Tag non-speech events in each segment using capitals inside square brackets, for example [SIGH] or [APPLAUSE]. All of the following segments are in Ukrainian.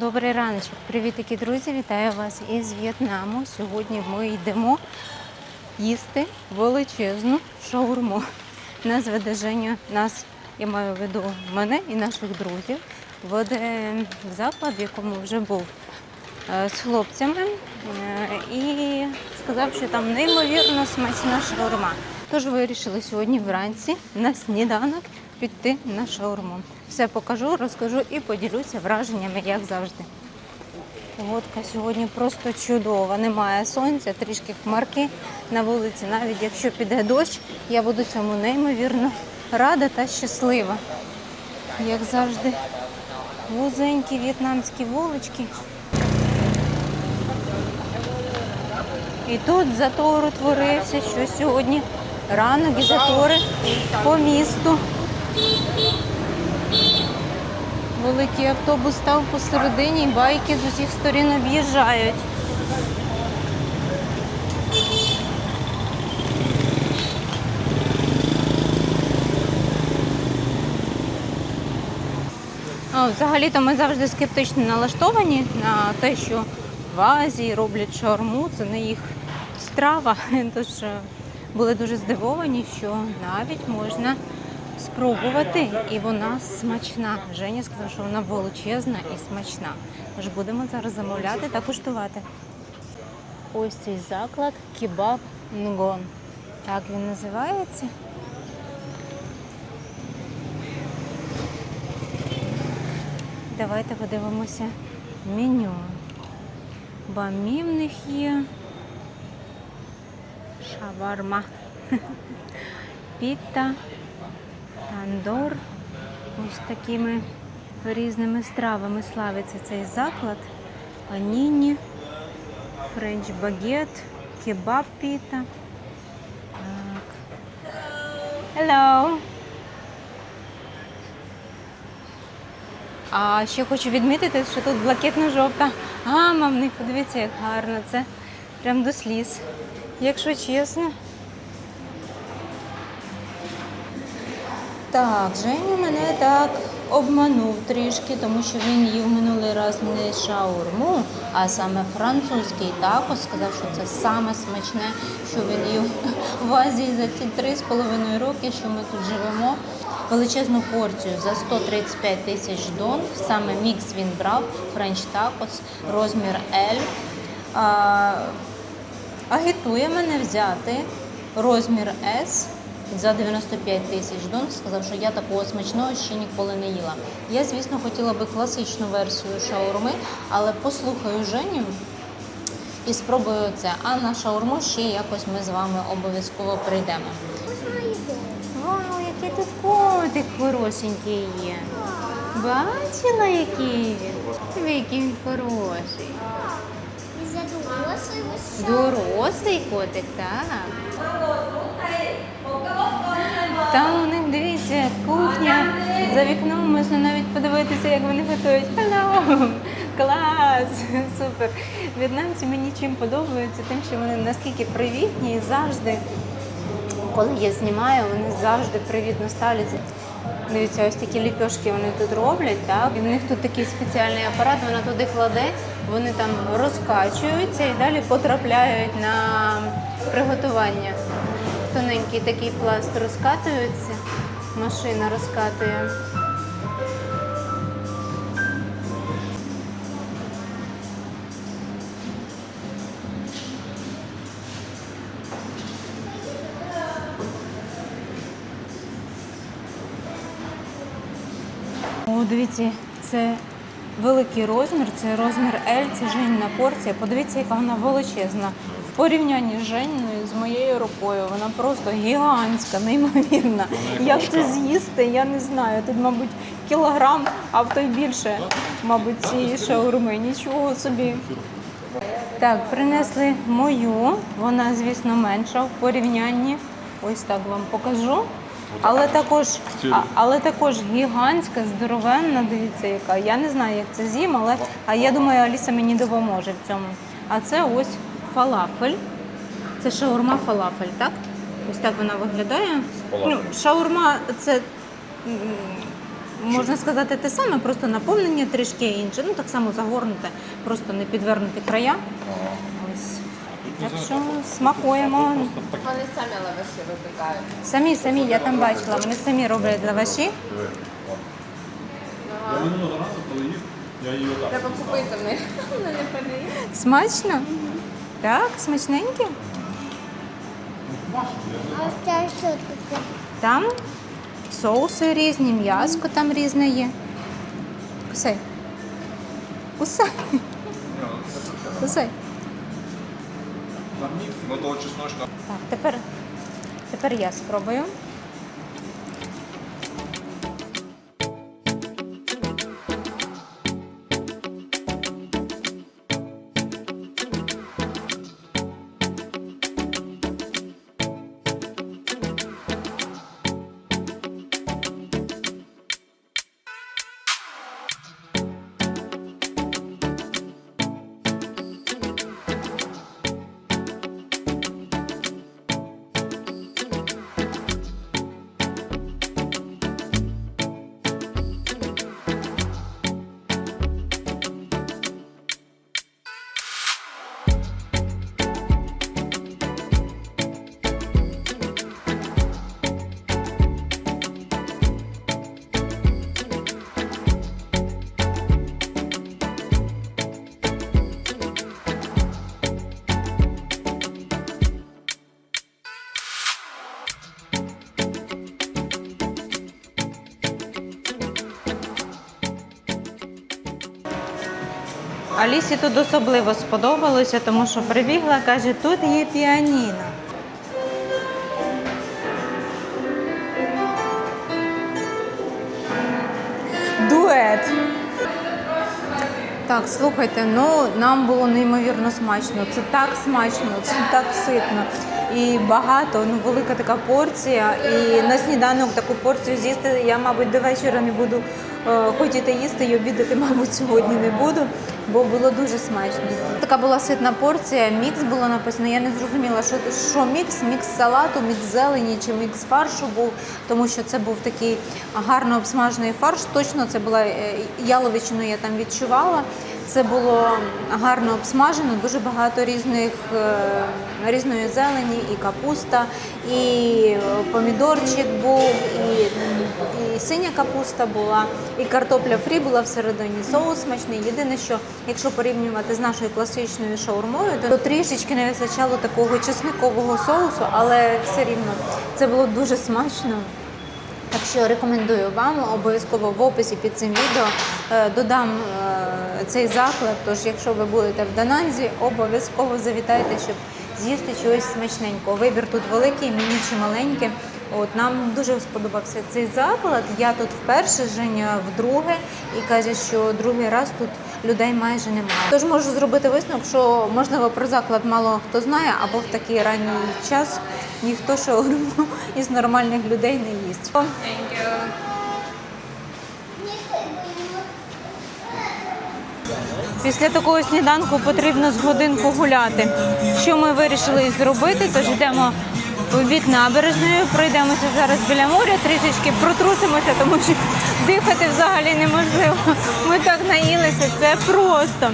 Добрий раночок, привітики, друзі! Вітаю вас із В'єтнаму. Сьогодні ми йдемо їсти величезну шаурму. Нас веде Женя, нас, я маю в виду мене і наших друзів, веде заклад, в якому вже був е, з хлопцями, е, і сказав, що там неймовірно смачна шаурма. Тож вирішили сьогодні вранці на сніданок піти на шаурму. Все покажу, розкажу і поділюся враженнями, як завжди. Погодка сьогодні просто чудова. Немає сонця, трішки хмарки на вулиці. Навіть якщо піде дощ, я буду цьому неймовірно рада та щаслива. Як завжди, вузенькі в'єтнамські вулички. І тут затор утворився, що сьогодні ранок і затори по місту. Великий автобус став посередині, і байки з усіх сторін об'їжджають. Взагалі-то ми завжди скептично налаштовані на те, що в Азії роблять шаурму, це не їх страва. [LAUGHS] Тож е, були дуже здивовані, що навіть можна спробувати, і вона смачна. Женя сказав, що вона величезна і смачна. Тож будемо зараз замовляти та куштувати. Ось цей заклад Кебаб Нгон. Так він називається. Давайте подивимося меню. Бамі в них є. Шаварма. [LAUGHS] Піта. Тандор. Ось такими різними стравами славиться цей заклад. Паніні, френч багет, кебаб піта. Hello. А ще хочу відмітити, що тут блакитно-жовта гама в них. Подивіться, як гарно. Це прям до сліз. Якщо чесно. Так, Женя мене так обманув трішки, тому що він їв минулий раз не шаурму, а саме французький такос. Сказав, що це саме смачне, що він їв в Азії за ці три з половиною роки, що ми тут живемо. Величезну порцію за 135 тисяч дон. Саме мікс він брав, френч такос, розмір L. А, агітує мене взяти розмір S за 95 тисяч дон. Сказав, що я такого смачного ще ніколи не їла. Я, звісно, хотіла би класичну версію шаурми, але послухаю Женю і спробую це. А на шаурму ще якось ми з вами обов'язково прийдемо. Вау, який тут котик хорошенький є. Бачила, який він? Який він хороший. Дорослий котик, так. Там у них, дивіться, кухня за вікном можна навіть подивитися, як вони готують. Hello! Клас! Супер! В'єтнамці мені чим подобаються, тим, що вони наскільки привітні і завжди, коли я знімаю, вони завжди привітно ставляться. Дивіться, ось такі ліпешки вони тут роблять, так? І в них тут такий спеціальний апарат, вона туди кладе, вони там розкачуються і далі потрапляють на приготування. Тоненький такий пласт розкатується, машина розкатує. О, дивіться, це великий розмір, це розмір L, це Женіна порція. Подивіться, яка вона величезна. Порівнянні з Женіною, з моєю рукою, вона просто гігантська, неймовірна. Як це з'їсти, я не знаю. Тут, мабуть, кілограм, а в той більше, мабуть, цієї шаурми. Нічого собі. Так, принесли мою. Вона, звісно, менша в порівнянні. Ось так вам покажу. Але також, а, але також гігантська, здоровенна, дивіться, яка. Я не знаю, як це з'їм, але а я думаю, Аліса мені допоможе в цьому. А це ось фалафель. Це шаурма фалафель, так? Ось так вона виглядає. Ну, шаурма це можна сказати, те саме, просто наповнення трішки інше. Ну так само загорнуте, просто не підвернути края. Ось. Так що смакуємо. Вони самі лаваші випікають. Самі, самі, я там бачила, вони самі роблять лаваші. Я минулого разу, коли їв, я її отак. Треба купити в них. [LAUGHS] Смачно? Так, смачненькі. А це що таке? Там соуси різні, м'яско там різне є. Кусай. Кусай. Кусай. Так, тепер, тепер я спробую. Алісі тут особливо сподобалося, тому що прибігла, каже, тут є піаніно. Дует. Так, слухайте, ну нам було неймовірно смачно. Це так смачно, це так ситно. І багато, ну велика така порція. І на сніданок таку порцію з'їсти я, мабуть, до вечора не буду е, хотіти їсти і обідати, [LAUGHS] мабуть, сьогодні не буду, бо було дуже смачно. Така була ситна порція, мікс було написано. Я не зрозуміла, що, що мікс, мікс салату, мікс зелені чи мікс фаршу був, тому що це був такий гарно обсмажений фарш. Точно це була е, яловичину, я там відчувала. Це було гарно обсмажено, дуже багато різних е, різної зелені, і капуста, і е, помідорчик був, і, і синя капуста була, і картопля фрі була всередині. Соус смачний. Єдине, що якщо порівнювати з нашою класичною шаурмою, то трішечки не вистачало такого чесникового соусу, але все рівно це було дуже смачно. Так що рекомендую вам обов'язково в описі під цим відео е, додам е, цей заклад. Тож, якщо ви будете в Дананзі, обов'язково завітайте, щоб з'їсти чогось смачненького. Вибір тут великий, мені чи маленький. От нам дуже сподобався цей заклад. Я тут вперше, Женя вдруге, і каже, що другий раз тут людей майже немає. Тож можу зробити висновок, що можливо про заклад мало хто знає, або в такий ранній час ніхто шаурму із нормальних людей не їсть. Після такого сніданку потрібно з годинку гуляти. Що ми вирішили зробити? Тож йдемо в бік набережною, пройдемося зараз біля моря, трішечки протрусимося, тому що дихати взагалі неможливо. Ми так наїлися, це просто.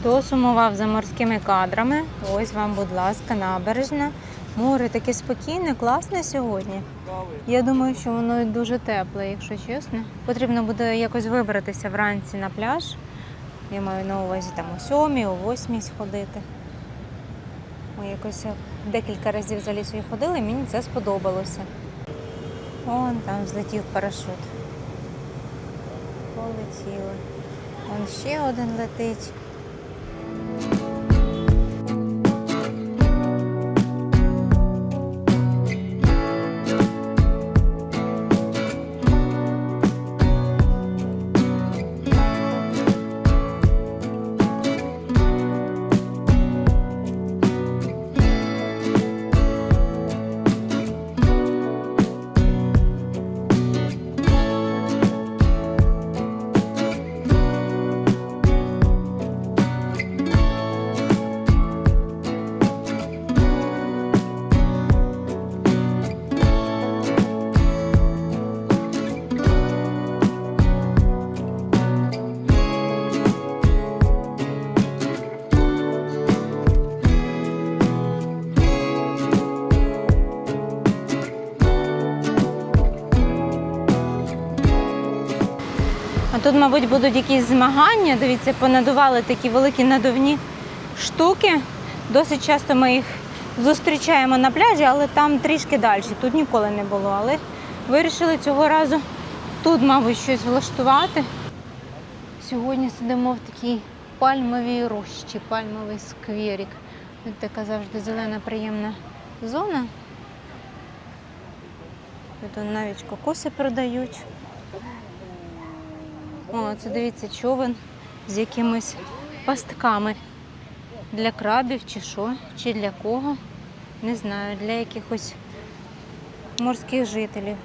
Хто сумував за морськими кадрами? Ось вам, будь ласка, набережна. Море таке спокійне, класне сьогодні. Я думаю, що воно дуже тепле, якщо чесно. Потрібно буде якось вибратися вранці на пляж. Я маю на увазі там о сьомій, о восьмій сходити. Ми якось декілька разів за лісою ходили, і мені це сподобалося. Вон там злетів парашут. Полетіли. Вон ще один летить. Тут, мабуть, будуть якісь змагання. Дивіться, понадували такі великі надувні штуки. Досить часто ми їх зустрічаємо на пляжі, але там трішки далі. Тут ніколи не було. Але вирішили цього разу тут, мабуть, щось влаштувати. Сьогодні сидимо в такій пальмовій рощі, пальмовий скверик. Тут така завжди зелена, приємна зона. Тут навіть кокоси продають. О, це дивіться, човен з якимись пастками. Для крабів чи що, чи для кого. Не знаю, для якихось морських жителів.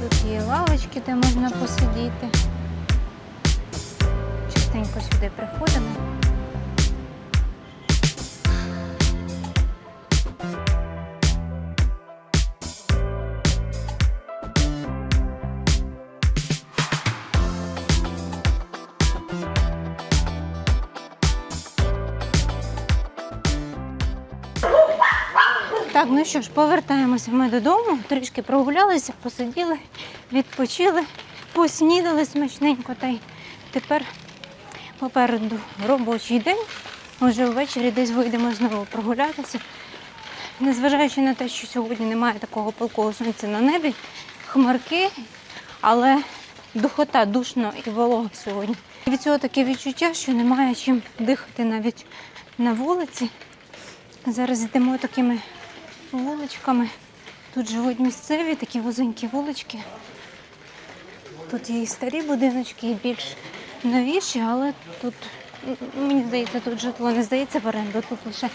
Тут є лавочки, де можна посидіти. Частенько сюди приходимо. Так, ну що ж, повертаємося ми додому, трішки прогулялися, посиділи, відпочили, поснідали смачненько та й тепер попереду робочий день. Може ввечері десь вийдемо знову прогулятися. Незважаючи на те, що сьогодні немає такого палкого сонця на небі, хмарки, але духота душно і волога сьогодні. І від цього таке відчуття, що немає чим дихати навіть на вулиці. Зараз йдемо такими вуличками. Тут живуть місцеві, такі вузенькі вулички. Тут є і старі будиночки, і більш новіші, але тут, мені здається, тут житло не здається в оренду, тут лише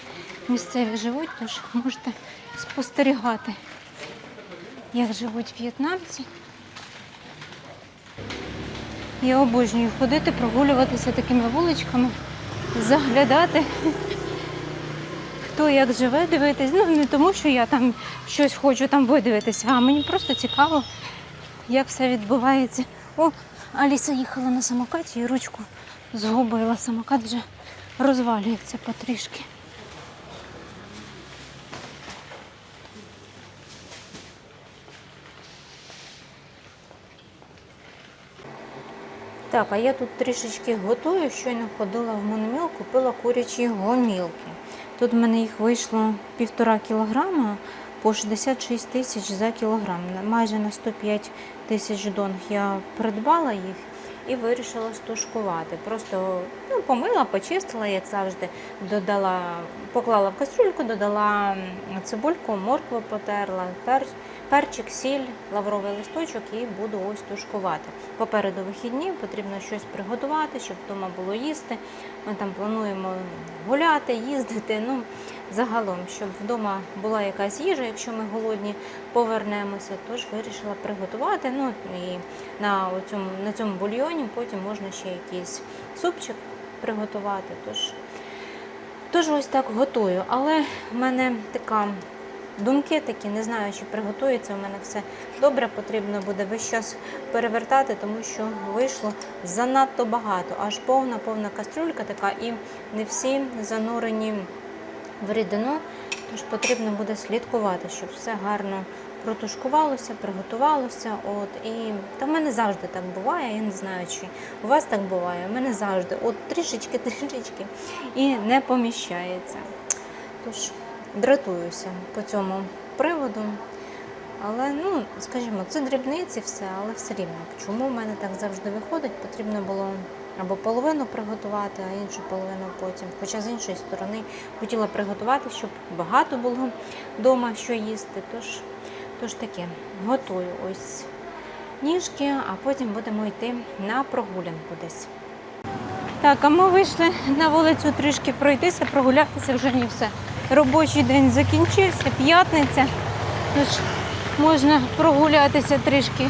місцеві живуть, тож можете спостерігати, як живуть в'єтнамці. Я обожнюю ходити, прогулюватися такими вуличками, заглядати хто як живе, дивитись. Ну не тому, що я там щось хочу там видивитися, а мені просто цікаво, як все відбувається. О, Аліса їхала на самокаті і ручку згубила. Самокат вже розвалюється потрішки. Так, а я тут трішечки готую. Щойно ходила в мономіл, купила курячі гомілки. Тут в мене їх вийшло півтора кілограма по 66 тисяч за кілограм. Майже на 105 тисяч донг я придбала їх і вирішила стушкувати. Просто ну, помила, почистила, як завжди, додала, поклала в кастрюльку, додала цибульку, моркву потерла, пер, перчик, сіль, лавровий листочок і буду ось тушкувати. Попереду вихідні потрібно щось приготувати, щоб вдома було їсти. Ми там плануємо гуляти, їздити. Ну, загалом, щоб вдома була якась їжа, якщо ми голодні повернемося, тож вирішила приготувати. Ну і на цьому, на цьому бульйоні потім можна ще якийсь супчик приготувати. Тож, тож ось так готую. Але в мене така. Думки такі, не знаю, чи приготується. У мене все добре, потрібно буде весь час перевертати, тому що вийшло занадто багато. Аж повна повна кастрюлька така, і не всі занурені в рідину. Тож потрібно буде слідкувати, щоб все гарно протушкувалося, приготувалося. От і та в мене завжди так буває. Я не знаю, чи у вас так буває. У мене завжди, от трішечки, [LAUGHS] трішечки і не поміщається. Тож дратуюся по цьому приводу. Але, ну, скажімо, це дрібниці все, але все рівно. Чому в мене так завжди виходить? Потрібно було або половину приготувати, а іншу половину потім. Хоча з іншої сторони хотіла приготувати, щоб багато було вдома що їсти. Тож, тож таке, готую ось ніжки, а потім будемо йти на прогулянку десь. Так, а ми вийшли на вулицю трішки пройтися, прогулятися вже не все. Робочий день закінчився, п'ятниця. Тож можна прогулятися трішки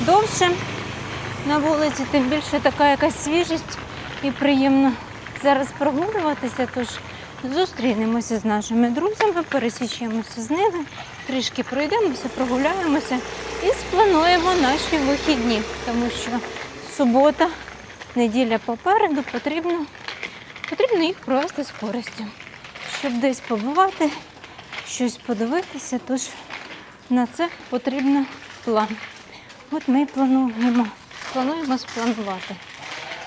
довше на вулиці, тим більше така якась свіжість і приємно зараз прогулюватися. Тож зустрінемося з нашими друзями, пересічемося з ними, трішки пройдемося, прогуляємося і сплануємо наші вихідні, тому що субота, неділя попереду потрібно, потрібно їх провести з користю. щоб десь побувати, щось подивитися, тож на це потрібен план. От ми плануємо, плануємо спланувати.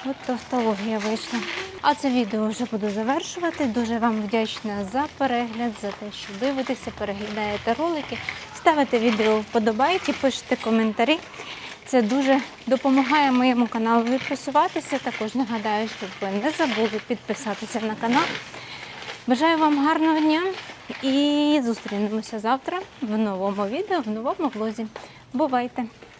От тавтологія вийшла. А це відео вже буду завершувати. Дуже вам вдячна за перегляд, за те, що дивитеся, переглядаєте ролики, ставите відео вподобайки, пишете коментарі. Це дуже допомагає моєму каналу просуватися. Також нагадаю, щоб ви не забули підписатися на канал. Бажаю вам гарного дня і зустрінемося завтра в новому відео, в новому влозі. Бувайте!